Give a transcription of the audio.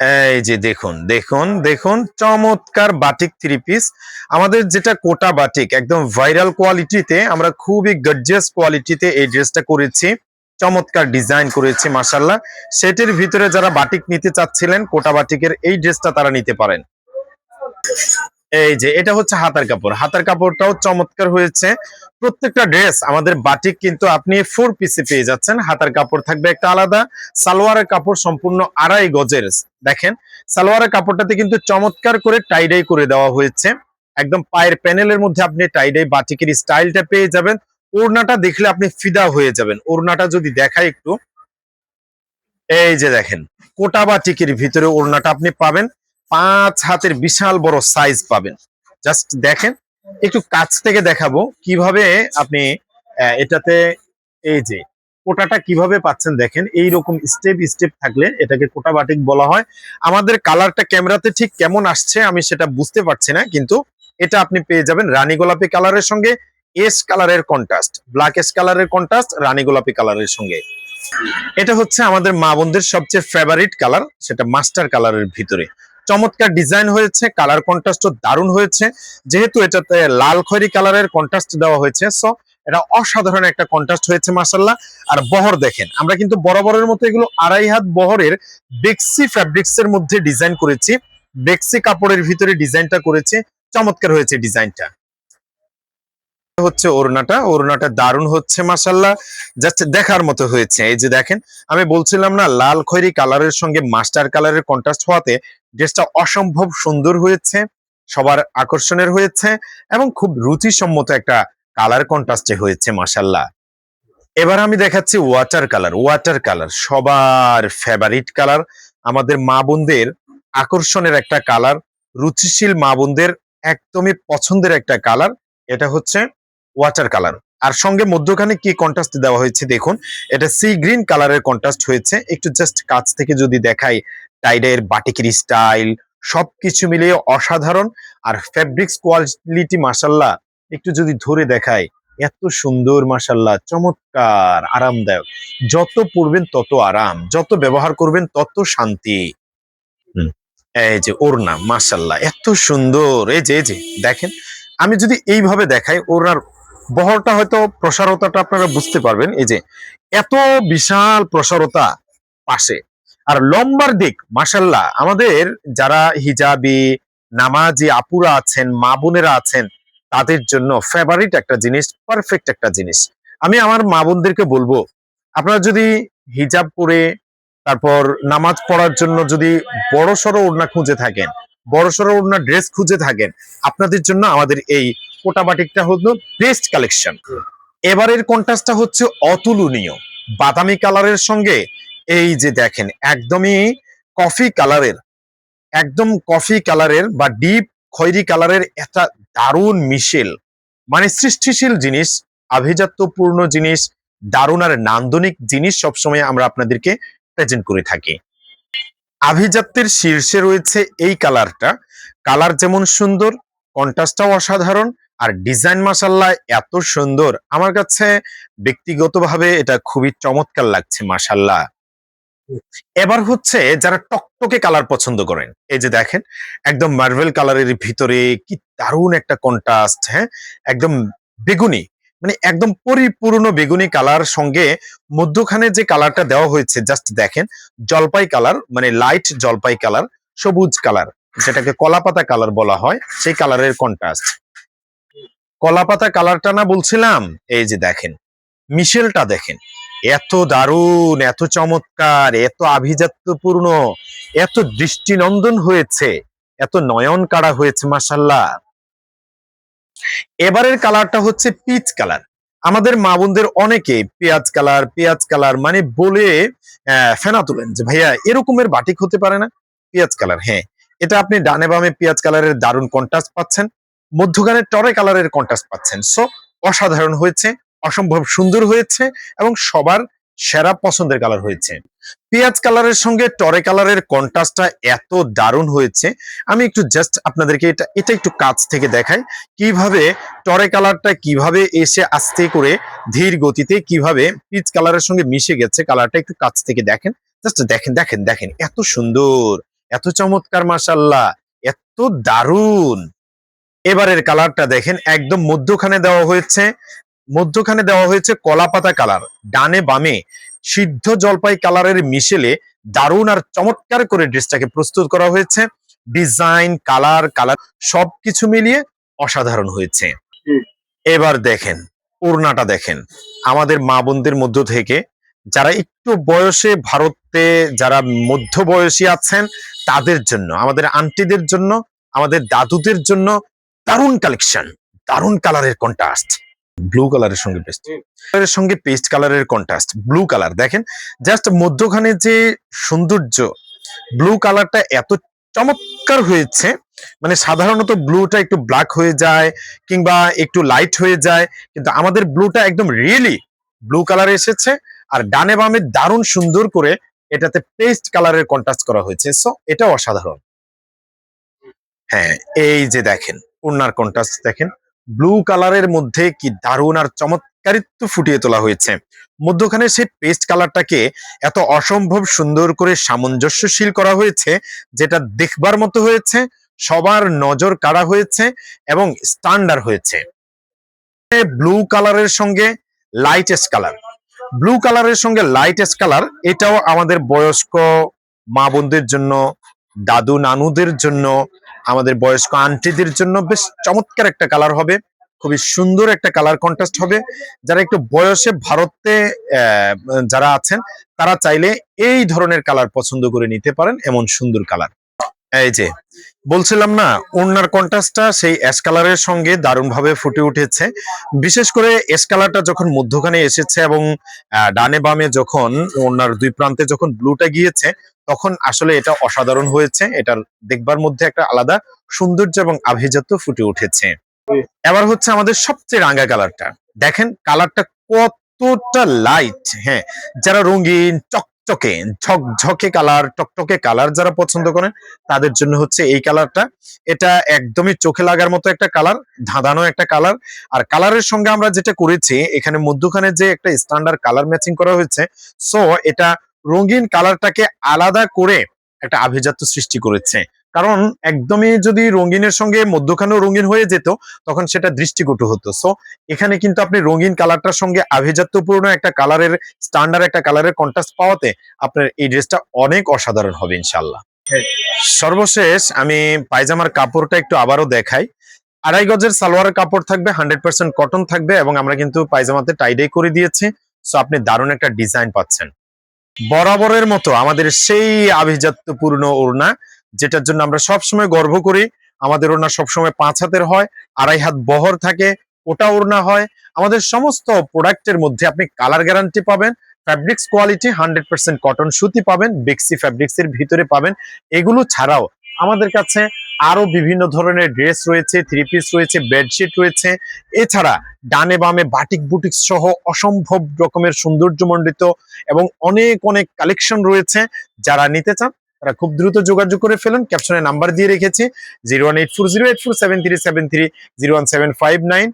এই যে দেখুন দেখুন দেখুন, চমৎকার বাটিক থ্রি পিস আমাদের যেটা কোটা বাটিক একদম ভাইরাল কোয়ালিটিতে আমরা খুবই গর্জিয়াস কোয়ালিটিতে এই ড্রেসটা করেছি। চমৎকার ডিজাইন করেছি মাসাল্লাহ সেটির ভিতরে যারা বাটিক নিতে চাচ্ছিলেন, কোটা বাটিকের এই ড্রেসটা তারা নিতে পারেন। এই যে, এটা হচ্ছে হাতার কাপড়। হাতার কাপড়টাও চমৎকার হয়েছে। প্রত্যেকটা ড্রেস আমাদের বাটিক কিন্তু আপনি ফোর পিসে পেয়ে যাচ্ছেন। হাতার কাপড় থাকবে একটা আলাদা। সালোয়ারের কাপড় সম্পূর্ণ আড়াই গজের, দেখেন। সালোয়ারের কাপড়টাতে কিন্তু চমৎকার করে টাইডাই করে দেওয়া হয়েছে। একদম পায়ের প্যানেলের মধ্যে আপনি টাইডাই বাটিকের স্টাইলটা পেয়ে যাবেন। ওড়নাটা দেখলে আপনি ফিদা হয়ে যাবেন। ওড়নাটা যদি দেখায় একটু। এই যে দেখেন, কোটা বাটিকের ভিতরে ওড়নাটা আপনি পাবেন। পাঁচ হাতের বিশাল বড় সাইজ পাবেন। জাস্ট দেখেন, একটু কাছ থেকে দেখাবো কীভাবে আপনি এটাতে এই যে কোটাটা কীভাবে পাচ্ছেন দেখেন এই রকম স্টেপ স্টেপ থাকলে এটাকে কোটা বাটিক বলা হয়। আমাদের কালারটা ক্যামেরাতে ঠিক কেমন আসছে আমি সেটা বুঝতে পারছি না, কিন্তু এটা আপনি পেয়ে যাবেন রানী গোলাপি কালারের সঙ্গে এস কালারের কন্ট্রাস্ট ব্ল্যাক এস কালারের কন্ট্রাস্ট রানী গোলাপি কালারের সঙ্গে। এটা হচ্ছে আমাদের মা বোনদের সবচেয়ে ফেভারিট কালার সেটা মাস্টার কালারের ভিতরে। চমৎকার ডিজাইন হয়েছে, কালার কন্ট্রাস্টও দারুণ হয়েছে। যেহেতু এটাতে লাল খয়রি কালারের কন্ট্রাস্ট দেওয়া হয়েছে সো এটা অসাধারণ একটা কন্ট্রাস্ট হয়েছে মাসাল্লাহ আর বহর দেখেন, আমরা কিন্তু বরাবরের মতো এগুলো আড়াই হাত বহরের বেক্সি ফ্যাব্রিক্স এর মধ্যে ডিজাইন করেছি। বেক্সি কাপড়ের ভিতরে ডিজাইনটা করেছে, চমৎকার হয়েছে ডিজাইনটা। হচ্ছে ওড়নাটা ওড়নাটা দারুণ হচ্ছে মাসাল্লাহ জাস্ট দেখার মতো হয়েছে, এই যে দেখেন, আমি বলছিলাম না, লাল খয়েরি কালারের সঙ্গে মাস্টার কালারের কন্ট্রাস্ট হওয়াতে ড্রেসটা অসম্ভব সুন্দর হয়েছে, সবার আকর্ষণের হয়েছে এবং খুব রুচিসম্মত একটা কালার কন্ট্রাস্টে হয়েছে মাসাল্লাহ এবার আমি দেখাচ্ছি ওয়াটার কালার ওয়াটার কালার সবার ফেভারিট কালার আমাদের মা বোনদের আকর্ষণের একটা কালার রুচিশীল মা বোনদের একদমই পছন্দের একটা কালার এটা হচ্ছে ওয়াটার কালার আর সঙ্গে মধ্যখানে কি কন্ট্রাস্ট দেওয়া হয়েছে দেখুন, এটা সি গ্রিন কালারের কন্ট্রাস্ট হয়েছে। একটু জাস্ট কাছ থেকে যদি দেখাই টাইডের বাটিকের স্টাইল সবকিছু মিলিয়ে অসাধারণ। আর ফেব্রিক্স কোয়ালিটি মাসাল্লাহ একটু যদি ধরে দেখায় এত সুন্দর মাসাল্লাহ চমৎকার, আরামদায়ক। যত পড়বেন তত আরাম, যত ব্যবহার করবেন তত শান্তি। এই যে ওড়না মাসাল্লাহ এত সুন্দর, এই যে যে, দেখেন, আমি যদি এইভাবে দেখাই, ওড়নার বহরটা হয়তো প্রসারতাটা আপনারা বুঝতে পারবেন। এই যে, এত বিশাল প্রসারতা পাশে। আর লম্বার দিক মাসাল্লাহ আমাদের যারা হিজাবি, নামাজি আপুরা আছেন, মা বোনেরা আছেন, তাদের জন্য ফেভারিট একটা জিনিস পারফেক্ট একটা জিনিস। আমি আমার মা বোনদেরকে বলব, আপনারা যদি হিজাব পরে, তারপর নামাজ পড়ার জন্য যদি বড় সড়ো ওড়না খুঁজে থাকেন বড় সড়ো ওড়না ড্রেস খুঁজে থাকেন, আপনাদের জন্য আমাদের এই কোটা বাটিকটা হলো বেস্ট কালেকশন। এবারের কন্ট্রাস্টটা হচ্ছে অতুলনীয়। বাদামি কালারের সঙ্গে এই যে দেখেন, একদমই কফি কালারের, একদম কফি কালারের বা ডিপ খয়েরি কালারের একটা দারুণ মিশেল। মানে সৃষ্টিশীল জিনিস, আভিজাত্যপূর্ণ জিনিস, দারুণ আর নান্দনিক জিনিস সবসময় আমরা আপনাদেরকে প্রেজেন্ট করে থাকি। আভিজাত্যের শীর্ষে রয়েছে এই কালারটা। কালার যেমন সুন্দর কন্ট্রাস্টটাও অসাধারণ আর ডিজাইন মাসাল্লাহ এত সুন্দর। আমার কাছে ব্যক্তিগতভাবে এটা খুবই চমৎকার লাগছে মাসাল্লাহ এবার হচ্ছে যারা টকটকে কালার পছন্দ করেন, এই যে দেখেন, একদম মার্বেল কালারের ভিতরে কি দারুণ একটা কন্ট্রাস্ট হ্যাঁ? একদম বেগুনি মানে একদম পরিপূর্ণ বেগুনি কালার সঙ্গে মধ্যখানে যে কালারটা দেওয়া হয়েছে জাস্ট দেখেন, জলপাই কালার মানে লাইট জলপাই কালার, সবুজ কালার, যেটাকে কলাপাতা কালার বলা হয়, সেই কালারের কন্ট্রাস্ট কলাপাতা কালারটা না বলছিলাম? এই যে দেখেন, মিশেলটা দেখেন, এত দারুণ, এত চমৎকার, এত আভিজাত্যপূর্ণ, এত দৃষ্টিনন্দন হয়েছে, এত নয়ন কাড়া হয়েছে মাসাল্লাহ এবারের কালারটা হচ্ছে পিচ কালার। আমাদের মা বোনদের অনেকে পেঁয়াজ কালার পেঁয়াজ কালার মানে বলে ফেনা তুলেন যে, ভাইয়া, এরকমের বাটিক হতে পারে না? পেঁয়াজ কালার হ্যাঁ। এটা আপনি ডানে বামে পেঁয়াজ কালারের দারুণ কন্ট্রাস্ট পাচ্ছেন। মধ্যখানে টরে কালারের কন্ট্রাস্ট পাচ্ছেন। সো অসাধারণ হয়েছে, অসম্ভব সুন্দর হয়েছে এবং সবার সেরা পছন্দের কালার হয়েছে। পেঁয়াজ কালারের সঙ্গে টরে কালারের কন্ট্রাস্টটা এত দারুণ হয়েছে। আমি একটু জাস্ট আপনাদেরকে এটা এটা একটু কাছ থেকে দেখাই। কীভাবে টরে কালারটা কীভাবে এসে আস্তে করে ধীর গতিতে কীভাবে পিচ কালারের সঙ্গে মিশে গেছে কালারটা একটু কাছ থেকে দেখেন। জাস্ট দেখেন দেখেন দেখেন, এত সুন্দর, এত চমৎকার মাসাল্লাহ এত দারুণ। এবারের কালারটা দেখেন একদম মধ্যখানে দেওয়া হয়েছে। মধ্যখানে দেওয়া হয়েছে কলা পাতা কালার ডানে বামে সিদ্ধ জলপাই কালারের মিশেলে দারুণ আর চমৎকার করে ড্রেসটাকে প্রস্তুত করা হয়েছে। ডিজাইন কালার কালার সবকিছু মিলিয়ে অসাধারণ হয়েছে। এবার দেখেন ওড়নাটা দেখেন। আমাদের মা বোনদের মধ্য থেকে যারা একটু বয়সে ভারতে যারা মধ্য বয়সী আছেন তাদের জন্য আমাদের আন্টিদের জন্য আমাদের দাদুদের জন্য দারুণ কালেকশন দারুণ কালারের কন্ট্রাস্ট ব্লু কালারের সঙ্গে পেস্ট কালারের সঙ্গে পেস্ট কালারের কন্ট্রাস্ট ব্লু কালার দেখেন জাস্ট মধ্যখানে যে সৌন্দর্য ব্লু কালারটা এত চমৎকার হয়েছে মানে সাধারণত ব্লুটা একটু ব্ল্যাক হয়ে যায় কিংবা একটু লাইট হয়ে যায় কিন্তু আমাদের ব্লুটা একদম রিয়েলি ব্লু কালার এসেছে আর ডানে বামে দারুণ সুন্দর করে এটাতে পেস্ট কালারের কন্ট্রাস্ট করা হয়েছে। সো এটা অসাধারণ। হ্যাঁ এই যে দেখেন ওনার কন্ট্রাস্ট দেখেন ব্লু কালারের মধ্যে কি দারুণ আর চমৎকারিত্ব ফুটিয়ে তোলা হয়েছে। মধ্যখানে সেই পেস্ট কালারটাকে এত অসম্ভব সুন্দর করে সামঞ্জস্যশীল করা হয়েছে, যেটা দেখবার মতো হয়েছে, সবার নজর কাড়া হয়েছে এবং স্ট্যান্ডার্ড হয়েছে। ব্লু কালারের সঙ্গে লাইটেস্ট কালার ব্লু কালারের সঙ্গে লাইটেস্ট কালার এটাও আমাদের বয়স্ক মা বোনদের জন্য দাদু নানুদের জন্য আমাদের বয়স্ক আন্টিদের জন্য বেশ চমৎকার একটা কালার হবে। খুবই সুন্দর একটা কালার কন্ট্রাস্ট হবে। যারা একটু বয়সে ভারতে যারা আছেন, তারা চাইলে এই ধরনের কালার পছন্দ করে নিতে পারেন, এমন সুন্দর কালার এই যে, বলছিলাম না ওনার কন্ট্রাস্টটা সেই অ্যাশ কালারের সঙ্গে দারুণভাবে ফুটে উঠেছে। বিশেষ করে অ্যাশ কালারটা যখন মধ্যখানে এসেছে এবং ডানে বামে যখন ওনার দুই প্রান্তে যখন ব্লুটা গিয়েছে, তখন আসলে এটা অসাধারণ হয়েছে। এটার দেখবার মধ্যে একটা আলাদা সৌন্দর্য এবং আভিজাত্য ফুটে উঠেছে। এবার হচ্ছে আমাদের সবচেয়ে রাঙা কালারটা দেখেন কালারটা কতটা লাইট হ্যাঁ যারা রঙিন চকচকে ঝকঝকে কালার টকটকে কালার যারা পছন্দ করেন, তাদের জন্য হচ্ছে এই কালারটা এটা একদমই চোখে লাগার মতো একটা কালার ধাঁধানো একটা কালার আর কালারের সঙ্গে আমরা যেটা করেছি, এখানে মধ্যখানে যে একটা স্ট্যান্ডার্ড কালার ম্যাচিং করা হয়েছে সো এটা রঙিন কালারটাকে আলাদা করে একটা আভিজাত্য সৃষ্টি করেছে। কারণ একদমই যদি রঙিনের সঙ্গে মধ্যখানেও রঙিন হয়ে যেত তখন সেটা দৃষ্টিকটু হতো। সো এখানে কিন্তু আপনি রঙিন কালারটার সঙ্গে আভিজাত্যপূর্ণ একটা কালারের স্ট্যান্ডার্ড একটা কালারের কন্ট্রাস্ট পাওয়াতে আপনার এই ড্রেসটা অনেক অসাধারণ হবে ইনশাল্লাহ হ্যাঁ। সর্বশেষ আমি পায়জামার কাপড়টা একটু আবারও দেখাই। আড়াই গজের সালোয়ারের কাপড় থাকবে হান্ড্রেড পার্সেন্ট কটন থাকবে এবং আমরা কিন্তু পায়জামাতে টাইডাই করে দিয়েছি। সো আপনি দারুণ একটা ডিজাইন পাচ্ছেন। বরাবরের মতো আমাদের সেই আভিজাত্যপূর্ণ ওড়না যেটার জন্য আমরা সবসময় গর্ব করি। আমাদের ওড়না সবসময় পাঁচ হাতের হয়, আড়াই হাত বহর থাকে, ওটা ওড়না হয়। আমাদের সমস্ত প্রোডাক্টের মধ্যে আপনি কালার গ্যারান্টি পাবেন, fabrics quality hundred percent cotton সুতি পাবেন, বেক্সি ফ্যাব্রিক্স এর ভিতরে পাবেন। এগুলো ছাড়াও আমাদের কাছে আরও বিভিন্ন ধরনের ড্রেস রয়েছে, থ্রি পিস রয়েছে, বেডশিট রয়েছে। এছাড়া ডানে বামে বাটিক বুটিক সহ অসম্ভব রকমের সৌন্দর্যমণ্ডিত এবং অনেক অনেক কালেকশন রয়েছে। যারা নিতে চান তারা খুব দ্রুত যোগাযোগ করে ফেলুন। ক্যাপশনে নাম্বার দিয়ে রেখেছি zero one eight four zero eight four seven three seven three zero one seven five nine